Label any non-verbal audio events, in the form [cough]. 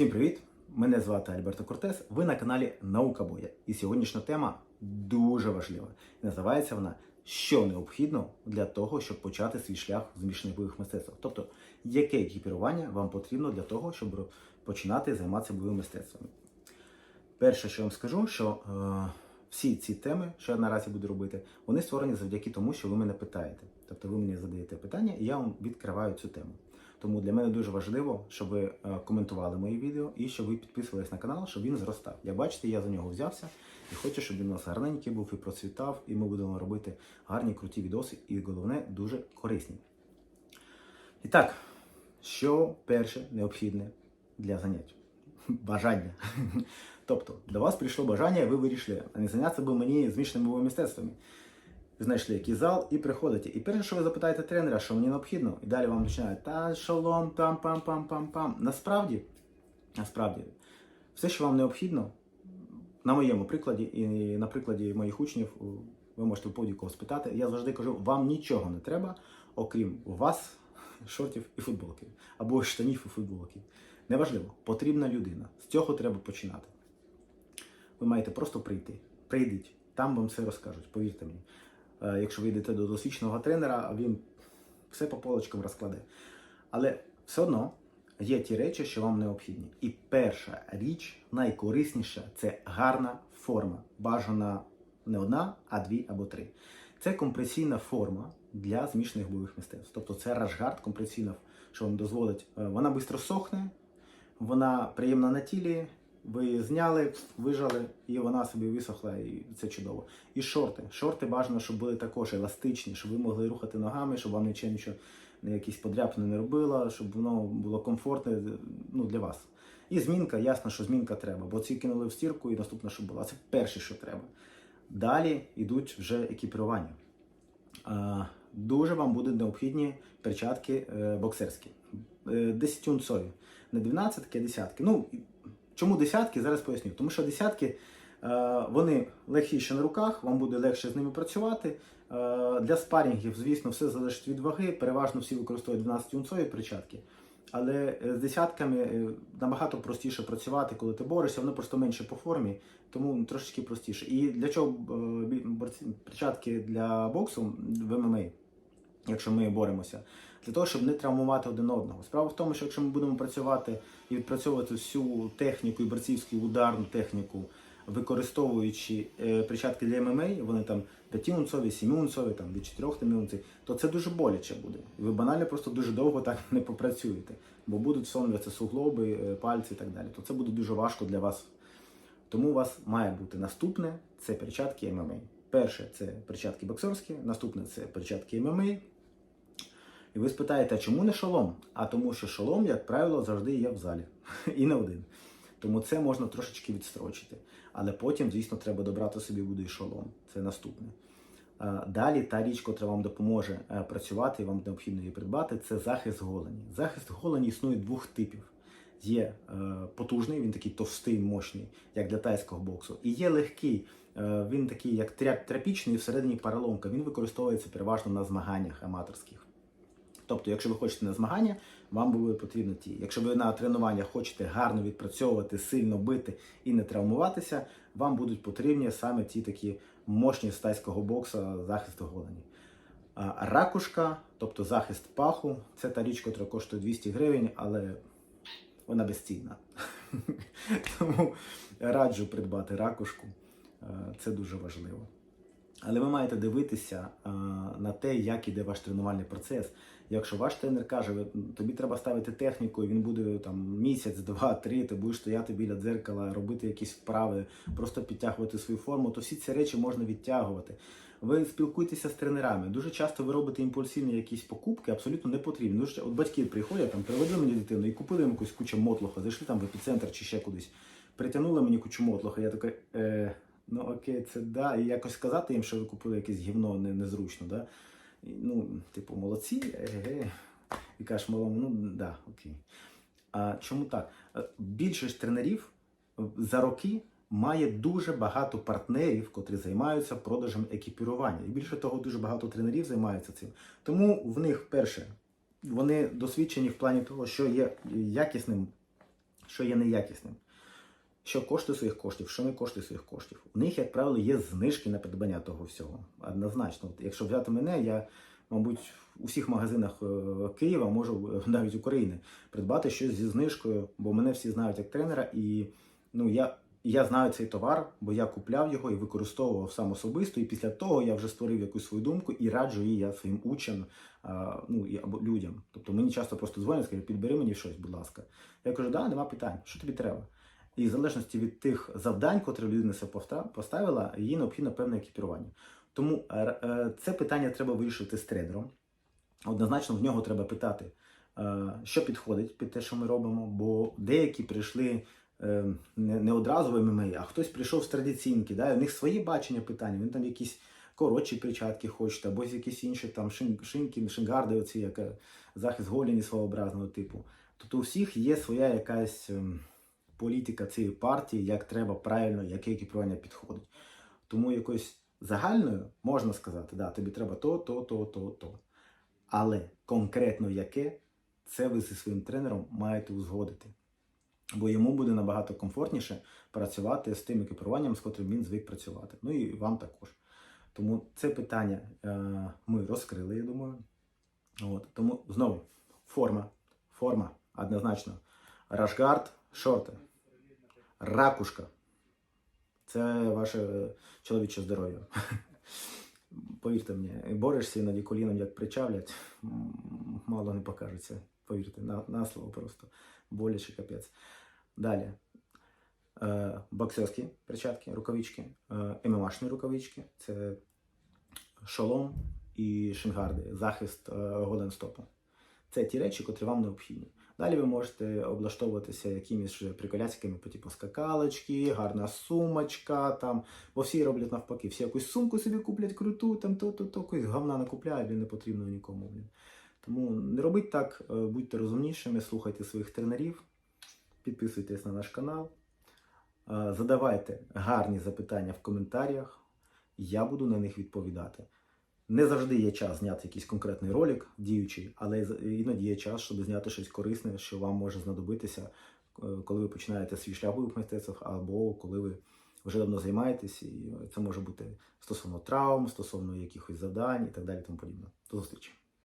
Всім привіт! Мене звати Альберто Кортес. Ви на каналі Наука Боя. І сьогоднішня тема дуже важлива. Називається вона Що необхідно для того, щоб почати свій шлях в змішаних бойових мистецтвах. Тобто, яке екіпірування вам потрібно для того, щоб починати займатися бойовими мистецтвами. Перше, що я вам скажу, що е, всі ці теми, що я наразі буду робити, вони створені завдяки тому, що ви мене питаєте. Тобто ви мені задаєте питання, і я вам відкриваю цю тему. Тому для мене дуже важливо, щоб ви е, коментували мої відео і щоб ви підписувались на канал, щоб він зростав. Я бачите, я за нього взявся і хочу, щоб він у нас гарненький був і процвітав, і ми будемо робити гарні, круті відоси, і головне, дуже корисні. І так, що перше необхідне для занять? [laughs] Бажання. [laughs] Тобто, до вас прийшло бажання, і ви вирішили, а не зайнятися би мені змішаними мистецтвами. Знайшли якийсь зал і приходите. І перше, що ви запитаєте тренера, що мені необхідно, і далі вам починають та шолом, там пам пам пам пам Насправді, насправді, все, що вам необхідно, на моєму прикладі і на прикладі моїх учнів, ви можете будь-кого спитати. Я завжди кажу, вам нічого не треба, окрім вас, шортів і футболки, або штанів і футболки. Неважливо, потрібна людина. З цього треба починати. Ви маєте просто прийти. Прийдіть, там вам все розкажуть, повірте мені. Е, Якщо ви йдете до досвідченого тренера, він все по полочкам розкладе. Але все одно є ті речі, що вам необхідні. І перша річ, найкорисніша це гарна форма. Бажана не одна, а дві або три. Це компресійна форма для змішаних бойових мистецтв. Тобто це рашгард компресійна, що вам дозволить. е, Вона швидко сохне, вона приємна на тілі. Ви її зняли, вижали, і вона собі висохла, і це чудово. І шорти. Шорти бажано, щоб були також еластичні, щоб ви могли рухати ногами, щоб вам нічого нічого якісь подряпини не робило, щоб воно було комфортне ну, для вас. І змінка, ясно, що змінка треба, бо ці кинули в стірку і наступне, що було. Це перше, що треба. Далі йдуть вже екіпірування. Дуже вам будуть необхідні перчатки е, боксерські. 10 унцові. Не 12, а десятки. Ну, чому десятки? Зараз поясню. Тому що десятки е, вони легші на руках, вам буде легше з ними працювати. Е, Для спарінгів, звісно, все залежить від ваги. Переважно всі використовують 12 унцові перчатки. Але е, з десятками набагато простіше працювати, коли ти борешся, воно просто менше по формі, тому трошечки простіше. І для чого перчатки для боксу в ММА, якщо ми боремося? Для того, щоб не травмувати один одного. Справа в тому, що якщо ми будемо працювати і відпрацьовувати всю техніку і борцівську ударну техніку, використовуючи е, перчатки для ММА, вони там 5-унцові, 7-унцові, там від 4 унців, то це дуже боляче буде. Ви банально просто дуже довго так [laughs] не попрацюєте, бо будуть всонюватися суглоби, е, пальці і так далі. То це буде дуже важко для вас. Тому у вас має бути наступне це перчатки ММА. Перше це перчатки боксерські, наступне це перчатки ММА. І ви спитаєте, а чому не шолом? А тому, що шолом, як правило, завжди є в залі. [laughs] І не один. Тому це можна трошечки відстрочити. Але потім, звісно, треба добрати собі буде і шолом. Це наступне. Далі та річ, котра вам допоможе е, працювати, і вам необхідно її придбати, це захист голені. Захист голені існує двох типів. Є е, потужний, він такий товстий, мощний, як для тайського боксу. І є легкий, він такий, як тря- тряпічний, всередині параломка. Він використовується переважно на змаганнях аматорських. Тобто, якщо ви хочете на змагання, вам буде потрібно ті. Якщо ви на тренування хочете гарно відпрацьовувати, сильно бити і не травмуватися, вам будуть потрібні саме ті такі мощні з тайського бокса захист голені. Ракушка, тобто захист паху, це та річ, яка коштує 200 гривень, але вона безцінна. [laughs] Тому раджу придбати ракушку. Е, Це дуже важливо. Але ви маєте дивитися на те, як іде ваш тренувальний процес. Якщо ваш тренер каже, «Ви- тобі треба ставити техніку, і він буде там місяць, [laughs] два, три, ти будеш стояти біля дзеркала, робити якісь вправи, просто підтягувати свою форму, то всі ці речі можна відтягувати. Ви спілкуєтеся з тренерами. Дуже часто ви робите імпульсивні якісь покупки, абсолютно не потрібні. Дуже от батьки приходять, там привели мені дитину і купили йому якусь кучу мотлоха, зайшли там в епіцентр чи ще кудись. Притягнули мені кучу мотлоха. Я такий, е, ну окей, це да. І якось сказати їм, що ви купили якесь гівно не, незручно, да? Ну, типу, молодці, еге. І кажеш малому, ну да, окей. А чому так? Е, Більшість тренерів за роки має дуже багато партнерів, котрі займаються продажем екіпірування. І більше того, дуже багато тренерів займаються цим. Тому в них перше, вони досвідчені в плані того, що є якісним що є неякісним, що коштує своїх коштів, що не коштує своїх коштів. У них, як правило, є знижки на придбання того всього. Однозначно. От якщо взяти мене, я, мабуть, у всіх магазинах е, Києва можу [laughs] навіть України придбати щось зі знижкою, бо мене всі знають як тренера, і ну я. Я знаю цей товар, бо я купляв його і використовував сам особисто. І після того я вже створив якусь свою думку і раджу її я своїм учням, ну і або людям. Тобто мені часто просто дзвонять, скажуть, підбери мені щось, будь ласка. Я кажу, да, нема питань, що тобі треба. І в залежності від тих завдань, котрі людина себе поставила, їй необхідно певне екіпірування. Тому е, е, це питання треба вирішити з тренером. Однозначно в нього треба питати, е, що підходить під те, що ми робимо, бо деякі прийшли не, одразу в ММА, а хтось прийшов з традиційники, да, у них свої бачення питання, вони там якісь коротші перчатки хочуть, або якісь інші там шин, шинки, шингарди, оці, як захист голені своєобразного типу. Тобто у всіх є своя якась ем, політика цієї партії, як треба правильно, яке екіпірування підходить. Тому якось загальною можна сказати, да, тобі треба то, то, то, то, то. Але конкретно яке, це ви зі своїм тренером маєте узгодити. Бо йому буде набагато комфортніше працювати з тим екіпіруванням, з котрим він звик працювати. Ну і вам також. Тому це питання е, ми розкрили, я думаю. От. Тому знову форма. Форма однозначно. Рашгард, шорти. Ракушка. Це ваше чоловіче здоров'я. [laughs] Повірте мені, борешся іноді коліном, як причавлять, мало не покажеться. Повірте, на, на слово просто. Боляче капець. Далі. Е, боксерські перчатки, рукавички, е, ММАшні рукавички. Це шолом і шингарди, захист е, голенстопу. Це ті речі, котрі вам необхідні. Далі ви можете облаштовуватися якимись приколяцьками по типу скакалочки, гарна сумочка, там, бо всі роблять навпаки, всі якусь сумку собі куплять круту, там то-то, то, якусь говна не купляють, блін, не потрібно нікому. Блін. Тому не робіть так, е, будьте розумнішими, слухайте своїх тренерів, підписуйтесь на наш канал, е, задавайте гарні запитання в коментарях, я буду на них відповідати. Не завжди є час зняти якийсь конкретний ролик діючий, але іноді є час, щоб зняти щось корисне, що вам може знадобитися, е, коли ви починаєте свій шлях у мистецтвах, або коли ви вже давно займаєтесь, і це може бути стосовно травм, стосовно якихось завдань і так далі. Тому подібне. До зустрічі.